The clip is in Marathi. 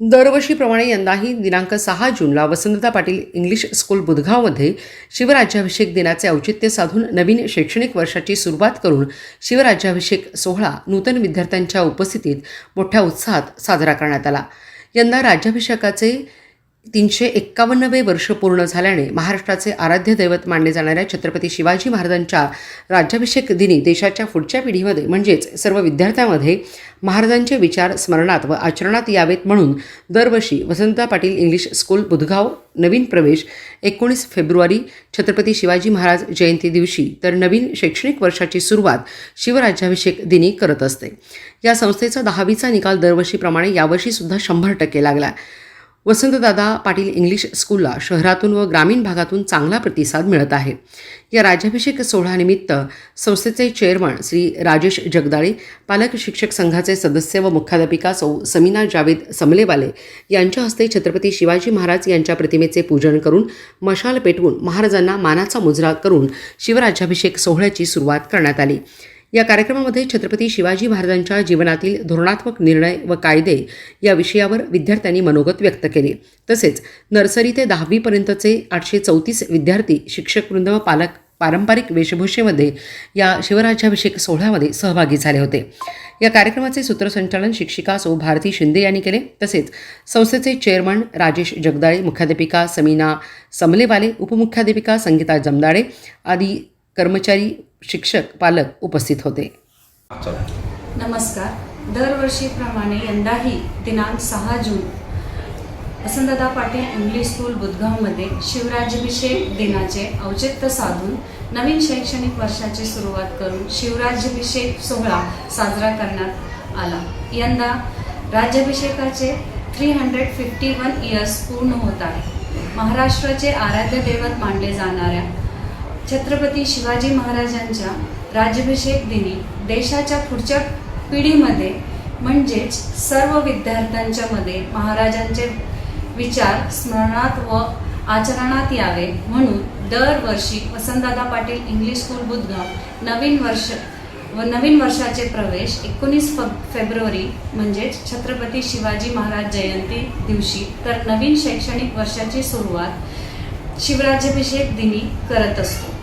दरवर्षीप्रमाणे यंदाही दिनांक सहा जूनला वसंतता पाटील इंग्लिश स्कूल बुधगावमध्ये शिवराज्याभिषेक दिनाचे औचित्य साधून नवीन शैक्षणिक वर्षाची सुरुवात करून शिवराज्याभिषेक सोहळा नूतन विद्यार्थ्यांच्या उपस्थितीत मोठ्या उत्साहात साजरा करण्यात आला. यंदा राज्याभिषेकाचे तीनशे एक्कावन्नवे वर्ष पूर्ण झाल्याने महाराष्ट्राचे आराध्य दैवत मानले जाणाऱ्या छत्रपती शिवाजी महाराजांच्या राज्याभिषेक दिनी देशाच्या पुढच्या पिढीमध्ये म्हणजेच सर्व विद्यार्थ्यांमध्ये महाराजांचे विचार स्मरणात व आचरणात यावेत म्हणून दरवर्षी वसंता पाटील इंग्लिश स्कूल बुधगाव नवीन प्रवेश एकोणीस फेब्रुवारी छत्रपती शिवाजी महाराज जयंती दिवशी तर नवीन शैक्षणिक वर्षाची सुरुवात शिवराज्याभिषेक दिनी करत असते. या संस्थेचा दहावीचा निकाल दरवर्षीप्रमाणे यावर्षीसुद्धा शंभर टक्के लागला. वसंतदादा पाटील इंग्लिश स्कूलला शहरातून व ग्रामीण भागातून चांगला प्रतिसाद मिळत आहे. या राज्याभिषेक सोहळ्यानिमित्त संस्थेचे चेअरमन श्री राजेश जगदाळे पालक शिक्षक संघाचे सदस्य व मुख्याध्यापिका सौ समीना जावेद समलेवाले यांच्या हस्ते छत्रपती शिवाजी महाराज यांच्या प्रतिमेचे पूजन करून मशाल पेटवून महाराजांना मानाचा मुजरा करून शिवराज्याभिषेक सोहळ्याची सुरुवात करण्यात आली. या कार्यक्रमामध्ये छत्रपती शिवाजी महाराजांच्या जीवनातील धोरणात्मक निर्णय व कायदे या विषयावर विद्यार्थ्यांनी मनोगत व्यक्त केले. तसेच नर्सरी ते दहावीपर्यंतचे आठशे चौतीस विद्यार्थी शिक्षकवृंद व पालक पारंपरिक वेशभूषेमध्ये या शिवराज्याभिषेक सोहळ्यामध्ये सहभागी झाले होते. या कार्यक्रमाचे सूत्रसंचालन शिक्षिका सौ. भारती शिंदे यांनी केले. तसेच संस्थेचे चेअरमन राजेश जगदाळे मुख्याध्यापिका समीना समलेवाले उपमुख्याध्यापिका संगीता जमदाडे आदी कर्मचारी शिक्षक पालक उपस्थित होते. नमस्कार. दरवर्षीप्रमाणे यंदाही दिनांक सहा जून वसंतदा पाटील इंग्लिश स्कूल बुधगावमध्ये शिवराज्याभिषेक दिनाचे औचित्य साधून नवीन शैक्षणिक वर्षाची सुरुवात करून शिवराज्याभिषेक सोहळा साजरा करण्यात आला. यंदा राज्याभिषेकाचे three hundred fifty one years पूर्ण होत आहे. महाराष्ट्राचे आराध्य दैवत मानले जाणाऱ्या छत्रपती शिवाजी महाराजांच्या राज्याभिषेक दिनी देशाच्या पुढच्या पिढीमध्ये म्हणजेच सर्व विद्यार्थ्यांच्या मध्ये महाराजांचे विचार स्मरणात व आचरणात यावे म्हणून दरवर्षी वसंतदादा पाटील इंग्लिश स्कूल बुधगाव नवीन वर्ष व नवीन वर्षाचे प्रवेश एकोणीस फ फेब्रुवारी म्हणजेच छत्रपती शिवाजी महाराज जयंती दिवशी तर नवीन शैक्षणिक वर्षाची सुरुवात शिवराज्याभिषेक दिनी करत असतो.